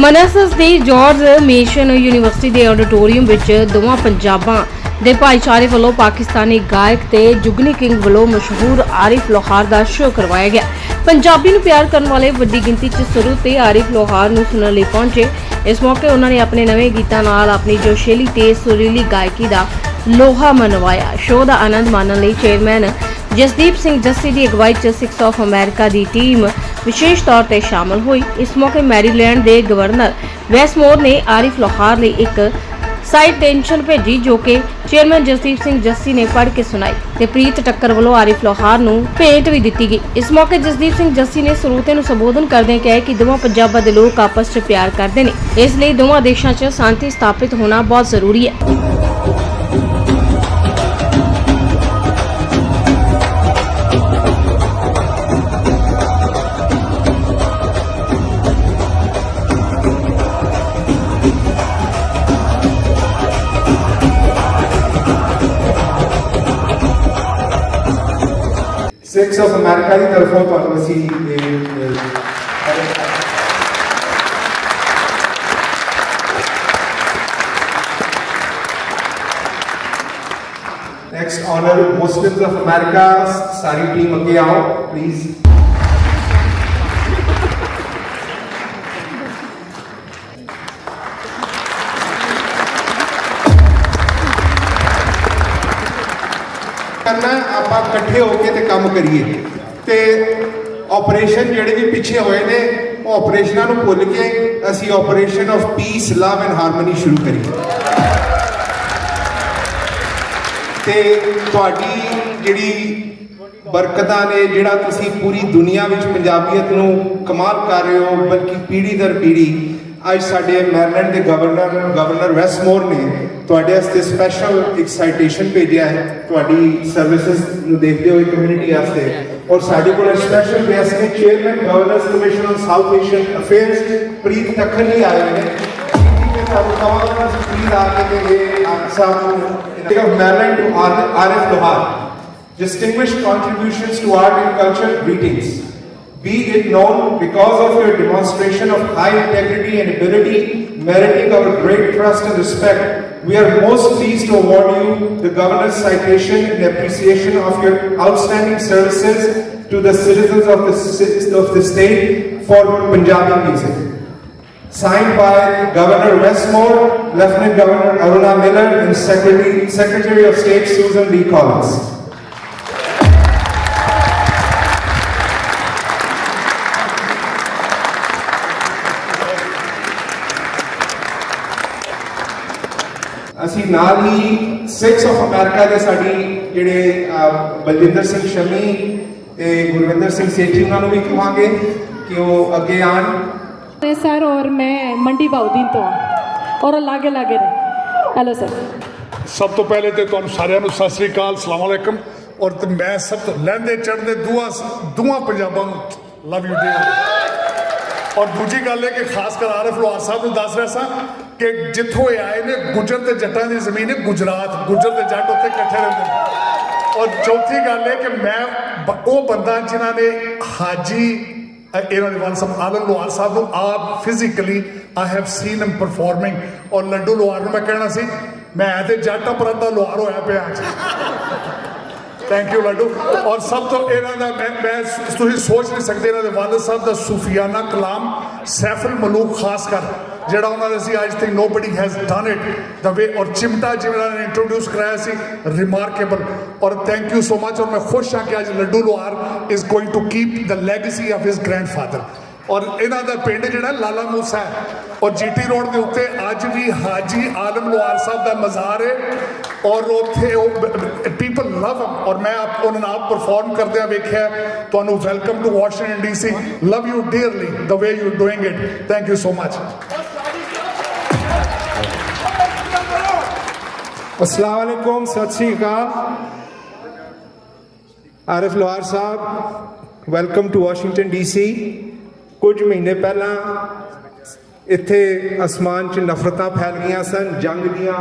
ਮਨਸਸ ਦੀ George Mason university ਦੇ auditorium ਵਿੱਚ ਦੋਵਾਂ ਪੰਜਾਬਾਂ ਦੇ ਭਾਈਚਾਰੇ ਵੱਲੋਂ ਪਾਕਿਸਤਾਨੀ ਗਾਇਕ ਤੇ ਜੁਗਨੀ ਕਿੰਗ ਵੱਲੋਂ ਮਸ਼ਹੂਰ ਆਰਿਫ ਲੋਹਾਰ ਦਾ ਸ਼ੋਅ ਕਰਵਾਇਆ ਗਿਆ। ਪੰਜਾਬੀ ਨੂੰ ਪਿਆਰ ਕਰਨ ਵਾਲੇ ਵੱਡੀ ਗਿਣਤੀ 'ਚ ਸੁਰੂ ਤੇ ਆਰਿਫ ਲੋਹਾਰ ਨੂੰ ਸੁਣਨ ਲਈ ਪਹੁੰਚੇ। ਇਸ ਮੌਕੇ ਉਹਨਾਂ ਨੇ ਆਪਣੇ ਨਵੇਂ ਗੀਤਾਂ ਨਾਲ ਆਪਣੀ ਜੋਸ਼ੀਲੀ ਤੇ ਸੁਰੀਲੀ ਗਾਇਕੀ ਦਾ ਲੋਹਾ ਮਨਵਾਇਆ। ਸ਼ੋਅ ਦਾ ਆਨੰਦ ਮਾਣਨ ਲਈ ਚੇਅਰਮੈਨ ਜਸਦੀਪ ਸਿੰਘ ਜੱਸੀ ਦੀ ਅਗਵਾਈ 'ਚ ਸਿਕਸ ਆਫ ਅਮਰੀਕਾ ਦੀ ਟੀਮ ਵਿਸ਼ੇਸ਼ ਤੌਰ ਤੇ ਸ਼ਾਮਲ ਹੋਈ। ਇਸ ਮੌਕੇ ਮੈਰੀਲੈਂਡ ਦੇ ਗਵਰਨਰ ਵੈਸਮੋਰ ਨੇ ਆਰਿਫ ਲੋਹਾਰ ਲਈ ਇੱਕ ਸਾਈਡ ਟੈਂਸ਼ਨ ਭੇਜੀ, ਜੋ ਕਿ ਚੇਅਰਮੈਨ ਜਸਦੀਪ ਸਿੰਘ ਜੱਸੀ ਨੇ ਪੜ੍ਹ ਕੇ ਸੁਣਾਈ ਤੇ ਪ੍ਰੀਤ ਟੱਕਰ ਵੱਲੋਂ ਆਰਿਫ ਲੋਹਾਰ ਨੂੰ ਭੇਟ ਵੀ ਦਿੱਤੀ ਗਈ। ਇਸ ਮੌਕੇ ਜਸਦੀਪ ਸਿੰਘ ਜੱਸੀ ਨੇ ਸਰੋਤੇ ਨੂੰ ਸੰਬੋਧਨ ਕਰਦਿਆਂ ਕਿਹਾ ਕਿ ਦੋਵਾਂ ਪੰਜਾਬਾਂ ਦੇ ਲੋਕ ਆਪਸ 'ਚ ਪਿਆਰ ਕਰਦੇ ਨੇ। ਇਸ ਲਈ ਦੋਵਾਂ ਦੇਸ਼ਾਂ 'ਚ ਸ਼ਾਂਤੀ ਸਥਾਪਿਤ ਹੋਣਾ ਬਹੁਤ ਜ਼ਰੂਰੀ ਹੈ। ਸਿਕਸ ਆਫ ਅਮਰੀਕਾ ਦੀ ਤਰਫੋਂ ਤੁਹਾਨੂੰ ਅਸੀਂ ਇਹ, ਇਹ, next honour Muslims of America sorry team ਅੱਗੇ ਕਰਨਾ ਆਪਾਂ ਇਕੱਠੇ ਹੋ ਕੇ ਤੇ ਕੰਮ ਕਰੀਏ। ਤੇ ਆਪਰੇਸ਼ਨ ਜਿਹੜੇ ਵੀ ਪਿੱਛੇ ਹੋਏ ਨੇ, ਉਹ ਆਪਰੇਸ਼ਨਾਂ ਨੂੰ ਭੁੱਲ ਕੇ ਅਸੀਂ operation of peace love and harmony ਸ਼ੁਰੂ ਕਰੀਏ। ਤੇ ਤੁਹਾਡੀ ਜਿਹੜੀ ਬਰਕਤਾਂ ਨੇ, ਜਿਹੜਾ ਤੁਸੀਂ ਪੂਰੀ ਦੁਨੀਆ ਵਿੱਚ ਪੰਜਾਬੀਅਤ ਨੂੰ ਕਮਾਲ ਕਰ ਰਹੇ ਹੋ, ਬਲਕਿ ਪੀੜ੍ਹੀ ਦਰ ਪੀੜ੍ਹੀ ਅੱਜ ਸਾਡੇ ਮੈਰੀਲੈਂਡ ਦੇ ਗਵਰਨਰ ਗਵਰਨਰ ਵੈਸਮੋਰ ਨੇ ਤੁਹਾਡੇ ਵਾਸਤੇ ਸਪੈਸ਼ਲ ਇੱਕ ਭੇਜਿਆ ਹੈ ਤੁਹਾਡੀ ਸਰਵਿਸਿਜ਼ ਨੂੰ ਦੇਖਦੇ ਹੋਏ ਕਮਿਊਨਿਟੀ ਵਾਸਤੇ ਔਰ ਸਾਡੇ ਕੋਲ ਸਪੈਸ਼ਲ ਗੈਸਟ ਨੇ chairman governor's commission on South Asian affairs Preet Takhar ji ਆਏ ਨੇ ਤੁਹਾਨੂੰ ਕਵਾਂਗਾ ਕਿ ਪ੍ਰੀਤ ਆ ਕੇ ਇਹ ਆਪ ਸਾਹਿਬ ਨੂੰ of Maryland to Arif Lohar. Distinguished contributions to art and culture, greetings. Be it known, because of your demonstration of high integrity and ability, meriting our great trust and respect, we are most pleased to award you the Governor's citation in appreciation of your outstanding services to the citizens of the, of the state for Punjabi music. Signed by Governor Westmore, Lieutenant Governor Aruna Miller, and Secretary, Secretary of State Susan Lee Collins. ਅਸੀਂ ਨਾਲ ਹੀ six of America ਦੇ ਸਾਡੀ ਜਿਹੜੇ ਬਲਜਿੰਦਰ ਸਿੰਘ ਸ਼ਮੀ ਤੇ ਗੁਰਵਿੰਦਰ ਸਿੰਘ ਸੇਠੀ ਉਹਨਾਂ ਨੂੰ ਵੀ ਕਹਾਂਗੇ ਕਿ ਉਹ ਅੱਗੇ ਆਣ ਨੇ ਸਰ ਔਰ ਮੈਂ ਮੰਡੀ ਬਾਉਦੀਨ ਤੋਂ ਹਾਂ। ਔਰ ਲਾਗੇ ਲਾਗੇ ਨੇ ਹੈਲੋ ਸਰ ਸਭ ਤੋਂ ਪਹਿਲੇ ਤੇ ਤੁਹਾਨੂੰ ਸਾਰਿਆਂ ਨੂੰ ਸਤਿ ਸ੍ਰੀ ਅਕਾਲ ਸਲਾਮ ਅਲੈਕਮ। ਔਰ ਤੇ ਮੈਂ ਸਭ ਤੋਂ ਲਹਿੰਦੇ ਚੜ੍ਹਦੇ ਦੁਆ ਦੁਆ ਪੰਜਾਬਾਂ ਨੂੰ ਲਵ ਯੂ ਡੀਅਰ ਔਰ ਦੂਜੀ ਗੱਲ ਇਹ ਕਿ ਖਾਸ ਕਰ ਆਰਫ ਲੋਹਾਰ ਸਾਹਿਬ ਨੂੰ ਦੱਸ ਰਿਹਾ ਸਾਂ ਕਿ ਜਿੱਥੋਂ ਇਹ ਆਏ ਨੇ, ਗੁਜਰ ਤੇ ਜੱਟਾਂ ਦੀ ਜ਼ਮੀਨ ਹੈ, ਗੁਜਰਾਤ, ਗੁਜਰ ਤੇ ਜੱਟ ਉੱਥੇ ਇਕੱਠੇ ਰਹਿੰਦੇ ਨੇ। ਔਰ ਚੌਥੀ ਗੱਲ ਹੈ ਕਿ ਮੈਂ ਉਹ ਬੰਦਾ ਜਿਨ੍ਹਾਂ ਨੇ ਹਾਜੀ ਇਹਨਾਂ ਦੇ ਵਾਲ ਸਾਹਿਬ, ਆਲਮ ਲੋਹਾਰ ਸਾਹਿਬ ਨੂੰ ਆਪ physically I have seen him performing ਔਰ ਲੱਡੂ ਲੋਹਾਰ ਨੂੰ ਮੈਂ ਕਹਿਣਾ ਸੀ, ਮੈਂ ਤੇ ਜੱਟ ਪਰੰਦਾ ਲੋਹਾਰ ਹੋਇਆ ਪਿਆ ਅੱਜ। Thank you Laddu. ਔਰ ਸਭ ਤੋਂ ਇਹਨਾਂ ਦਾ ਮੈਂ ਮੈਂ ਤੁਸੀਂ ਸੋਚ ਨਹੀਂ ਸਕਦੇ, ਇਹਨਾਂ ਦੇ ਵਾਲਿਦ ਸਾਹਿਬ ਦਾ ਸੂਫੀਆਨਾ ਕਲਾਮ ਸੈਫਲ ਮਲੂਕ ਖਾਸ ਕਰ। ਜਿਹੜਾ ਉਹਨਾਂ ਦੇ ਸੀ I think nobody has done it the way ਔਰ ਚਿਮਟਾ ਜਿਹੜਾ ਨੇ ਇੰਟਰੋਡਿਊਸ ਕਰਾਇਆ ਸੀ ਰਿਮਾਰਕੇਬਲ ਔਰ ਥੈਂਕ ਯੂ ਸੋ ਮਚ ਔਰ ਮੈਂ ਖੁਸ਼ ਹਾਂ ਕਿ ਅੱਜ Laddu Lohar is going to keep the legacy of his grandfather ਔਰ ਇਹਨਾਂ ਦਾ ਪਿੰਡ ਜਿਹੜਾ ਲਾਲਾ ਮੂਸਾ ਹੈ। ਔਰ ਜੀਟੀ ਰੋਡ ਦੇ ਉੱਤੇ ਅੱਜ ਵੀ ਹਾਜੀ ਆਲਮ ਲੋਹਾਰ ਸਾਹਿਬ ਦਾ ਮਜ਼ਾਰ ਹੈ ਔਰ ਉੱਥੇ ਉਹ ਪੀਪਲ ਲਵ ਹਮ ਔਰ ਮੈਂ ਆਪ, ਉਹਨਾਂ ਨਾਲ ਪਰਫਾਰਮ ਕਰਦਿਆਂ ਵੇਖਿਆ ਤੁਹਾਨੂੰ welcome to Washington DC love you dearly the way you doing it thank you so much अस्सलाम वालेकुम सत श्री अकाल Arif Lohar Sahib welcome to Washington DC ਕੁਝ ਮਹੀਨੇ ਪਹਿਲਾਂ ਇੱਥੇ ਅਸਮਾਨ 'ਚ ਨਫ਼ਰਤਾਂ ਫੈਲ ਗਈਆਂ ਸਨ ਜੰਗ ਦੀਆਂ